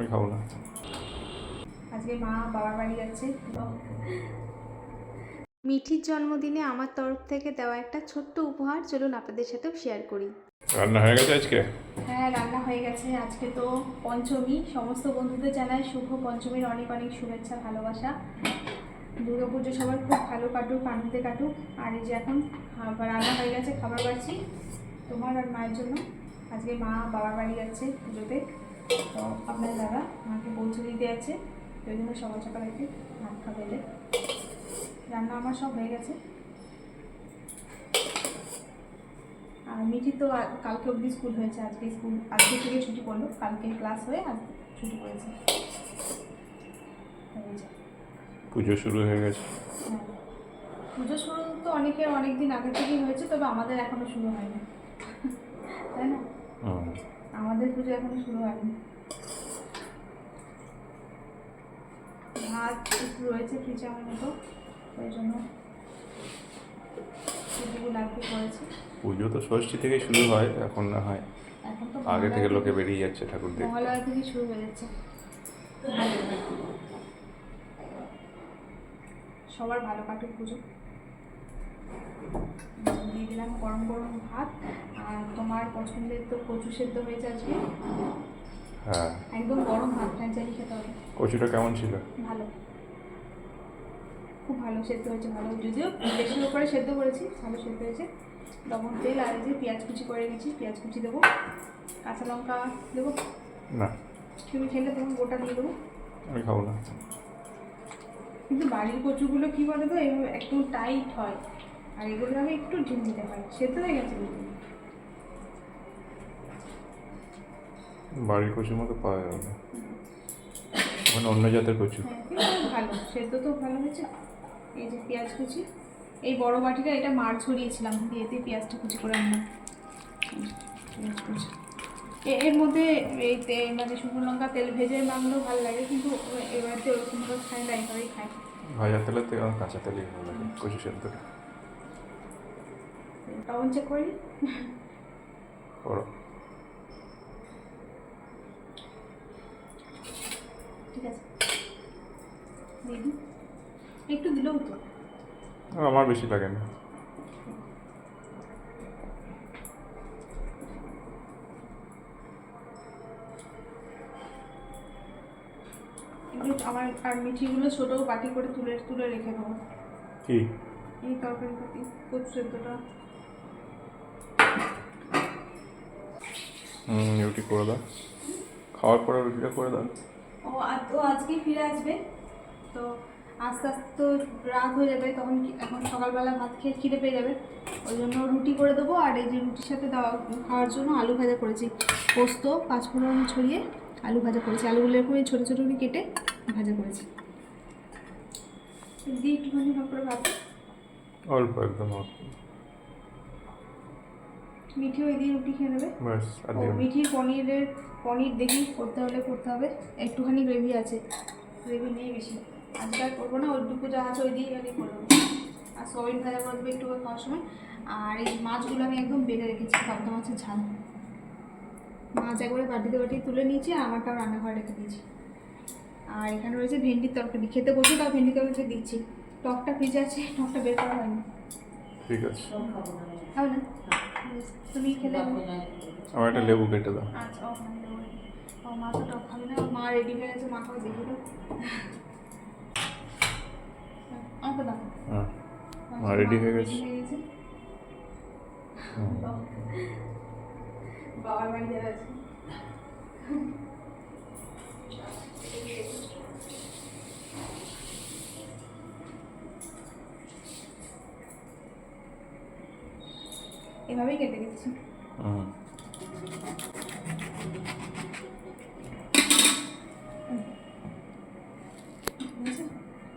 আমি খাব না। আজকে মা বাবার বাড়ি যাচ্ছে। মিঠির জন্মদিনে আমার তরফ থেকে দেওয়া একটা ছোট্ট উপহার চলুন আপনাদের সাথেও শেয়ার করি। রান্না হয়ে গেছে আজকে? হ্যাঁ রান্না হয়ে গেছে। আজকে তো পঞ্চমী। সমস্ত বন্ধুদের জানাই শুভ পঞ্চমীর অনেক অনেক শুভেচ্ছা ভালোবাসা। দুর্গা পুজো সবার খুব ভালো কাটুক আনন্দে কাটুক। আর এই যে এখন রান্না হয়ে গেছে খাবার বাড়ছি তোমার আর মায়ের জন্য। আজকে মা বাবার বাড়ি যাচ্ছে পুজোতে। তো আপনার দাদা মাকে পৌঁছে দিতে তো ওই জন্য সকাল সকাল একটু ভাত খাবে রান্না আমার সব হয়ে গেছে। আর মিঠি তো কালকে অবধি স্কুল হয়েছে। আজকে স্কুল আজকে থেকে ছুটি করল কালকে ক্লাস হয়ে আজ ছুটি করেছে পুজো শুরু হয়ে গেছে। হ্যাঁ। পুজো শুরু তো অনেকের অনেক দিন আগে থেকেই হয়েছে তবে আমাদের এখনও শুরু হয়নি। তাই না। আমাদের পুজো এখনও শুরু হয়নি। ভাত একটু রয়েছে ফ্রিজে আমার মতো ওই জন্য পুজো তো ষষ্ঠী থেকে শুরু হয় এখন না হয়। আগে থেকে লোকে বেরিয়ে যাচ্ছে ঠাকুর দেখতে। মহালয়া থেকে শুরু হয়ে যাচ্ছে। সবার ভালো কাটুক পুজো। দিয়ে দিলাম গরম গরম ভাত। আর তোমার পছন্দের তো কচু সেদ্ধ হয়েছে আজকে। হ্যাঁ। একদম গরম ভাত ফ্যান চালিয়ে খেতে হবে। কচুটা কেমন ছিল? ভালো। খুব ভালো সেদ্ধ হয়েছে ভালো। যদিও বেশির উপরে সেদ্ধ করেছি ভালো সেদ্ধ হয়েছে। লবণ তেল আর যে পেঁয়াজ কুচি করে গেছি পেঁয়াজ কুচি দেবো। কাঁচা লঙ্কা দেবো। না। তুমি খেলে তোমার গোটা দিয়ে দেবো। আমি খাব না। কিন্তু বাড়ির কচুগুলো কী বলে তো একটু টাইট হয়। আর এগুলো আগে একটু ঢিল দিতে হয় সেদ্ধ হয়ে গেছে কিন্তু। বাড়ির কচুর মতো পাওয়া যাবে। না ওখানে অন্য জাতের কচু। হ্যাঁ ভালো। সেদ্ধ তো ভালো হয়েছে। এই যে পেঁয়াজ কুচি। এই বড় বাটিটা এটা মার ছড়িয়েছিলাম দিয়ে দিয়ে পেঁয়াজটা কুচি করে আনলাম। পেঁয়াজ কুচি। এর মধ্যে এই তে- মানে শুকনো লঙ্কা তেল ভেজে মাখলেও ভালো লাগে কিন্তু এবারে ওরকমভাবে খাই না এইভাবেই খাই। ভাজা থেকে আমার কাঁচা তেলই ভালো লাগে কচু সেদ্ধটা। লবণ চেক করি করো ঠিক আছে। একটু দিলেও তো। আমার বেশি লাগে না। আমার আর মিঠিগুলো ছোটো বাটি করে তুলে তুলে রেখে দেবো। কি? এই তরকারি পাতি খুব সেদ্ধটা। রুটি করে দাও খাওয়ার পরে রুটিটা করে দাও ও ও আজকেই ফিরে আসবে। তো আস্তে আস্তে তো রাত হয়ে যাবে তখন কি- এখন সকালবেলা ভাত খেয়ে খিদে পেয়ে যাবে। ওই জন্য রুটি করে দেবো আর এই যে রুটির সাথে দেওয়া খাওয়ার জন্য আলু ভাজা করেছি। পোস্ত পাঁচফোড়ন ছড়িয়ে আলু ভাজা করেছি। আলুগুলো এরকম ছোটো ছোটো করে কেটে ভাজা করেছি। দিয়ে একটুখানি করে ভাত অল্প একদম অল্প। মিঠি ওই দিয়ে রুটি খেয়ে নেবে। মিঠি পনিরের পনির দেখি করতে হলে করতে হবে। একটুখানি গ্রেভি আছে। গ্রেভি নেই বেশি। আজকে আর করব না ওইটুকু যা আছে ওই দিয়েই আমি করে দেবো আর সয়াবিন ভাজা করে দেবো একটু খাওয়ার সময়। আর এই মাছগুলো আমি একদম বেড়ে রেখেছি পাবদা মাছের ঝাল। মাছ একবারে বাটিতে বাটি তুলে নিয়েছি আর আমারটাও রান্নাঘরে রেখে দিয়েছি। আর এখানে রয়েছে ভেন্ডির তরকারি। খেতে বসে তাও ভেন্ডি তরকারি দিচ্ছি। টকটা ফ্রিজে আছে টকটা বের করা হয়নি। ঠিক আছে। খাবে না? তুমি খেলে আমি- আমার একটা লেবু কেটে দাও। আচ্ছা ও। ও মা তো টক খাবে না মা রেডি হয়ে গেছে মাকেও দেখে দাও আমাকে দাও। হ্যাঁ মা মা ready হয়ে গেছে। বাবার বাড়ি যাওয়া আছে। এভাবেই কেটে দিচ্ছি?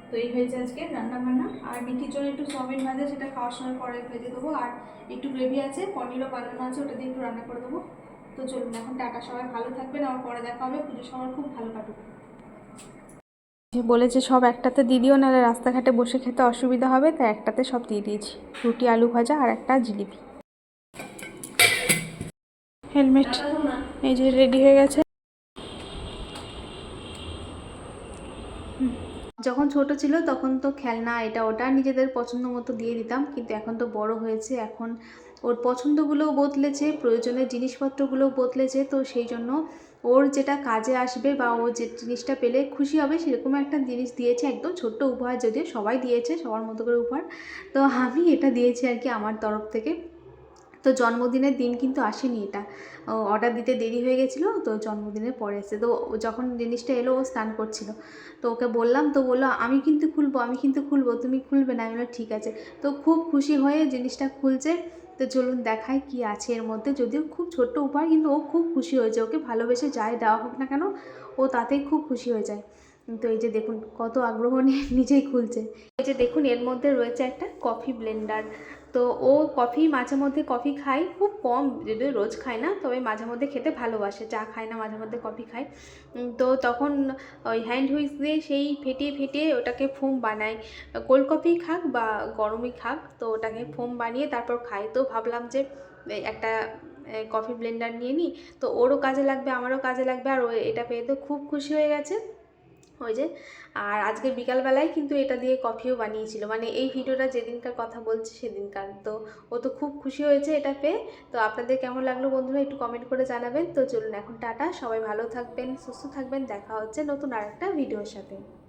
তো এই হয়েছে আজকে রান্না বান্না আর মিঠির জন্য একটু সয়াবিন ভাজা সেটা খাওয়ার সময় পরে ভেজে দেবো। আর একটু গ্রেভি আছে পনিরও বানানো আছে ওটা দিয়ে একটু রান্না করে দেবো। তো চলুন এখন টাটা সবাই ভালো থাকবেন। আর পরে দেখা হবে। পুজো সবার খুব ভালো কাটুক। বলেছে সব একটাতে দিয়ে দিও নাহলে রাস্তাঘাটে বসে খেতে অসুবিধা হবে। তাই একটাতে সব দিয়ে দিয়েছি। রুটি আলু ভাজা আর একটা জিলিপি। হেলমেট। এই যে রেডি হয়ে গেছে। যখন ছোট ছিল তখন তো খেলনা, এটা ওটা নিজেদের পছন্দ মতো দিয়ে দিতাম, কিন্তু এখন তো বড় হয়েছে। এখন ওর পছন্দগুলোও বদলেছে, প্রয়োজনের জিনিসপত্রগুলোও বদলেছে, তো সেই জন্য ওর যেটা কাজে আসবে বা ও যে জিনিসটা পেলে খুশি হবে সেরকম একটা জিনিস দিয়েছে একদম ছোট্ট উপহার, যদিও সবাই দিয়েছে, সবার মতো করে উপহার। তো আমি এটা দিয়েছি আর কি আমার তরফ থেকে। তো জন্মদিনের দিন কিন্তু আসেনি এটা। অর্ডার দিতে দেরি হয়ে গেছিল, তো জন্মদিনের পরে এসে তো যখন জিনিসটা এলো ও স্নান করছিল। তো ওকে বললাম, তো বলল, আমি কিন্তু খুলবো, আমি কিন্তু খুলবো, তুমি খুলবে না। আমি বললাম, ঠিক আছে। তো খুব খুশি হয়ে জিনিসটা খুলছে। তো চলুন দেখাই কি আছে এর মধ্যে। যদিও খুব ছোট্ট উপায় কিন্তু ও খুব খুশি হয়েছে। ওকে ভালোবেসে যায় দেওয়া হোক না কেন, ও তাতেই খুব খুশি হয়ে যায়। তো এই যে দেখুন, কত আগ্রহ নিয়ে নিজেই খুলছে। এই যে দেখুন, এর মধ্যে রয়েছে একটা কফি ব্লেন্ডার তো ও কফি মাঝে মধ্যে কফি খায়, খুব কম যদিও রোজ খায় না, তবে মাঝে মধ্যে খেতে ভালোবাসে, চা খায় না, মাঝে মধ্যে কফি খায়। তো তখন ওই হ্যান্ড হুইস দিয়ে সেই ফেটিয়ে ফেটিয়ে ওটাকে ফোম বানায়। কোল্ড কফি খাক বা গরমই খাক, তো ওটাকে ফোম বানিয়ে তারপর খায়। তো ভাবলাম যে একটা কফি ব্লেন্ডার নিয়ে নিই। তো ওরও কাজে লাগবে, আমারও কাজে লাগবে, আর ও এটা পেয়ে তো খুব খুশি হয়ে গেছে। ওই যে আর আজকে বিকালবেলায় কিন্তু এটা দিয়ে কফিও বানিয়েছিল। মানে এই ভিডিওটা যেদিনকার কথা বলছে সেদিনকার। তো ও তো খুব খুশি হয়েছে এটা পেয়ে। তো আপনাদের কেমন লাগল বন্ধুরা একটু কমেন্ট করে জানাবেন। তো চলুন এখন টাটা। সবাই ভালো থাকবেন, সুস্থ থাকবেন। দেখা হচ্ছে নতুন আর একটা ভিডিওর সাথে।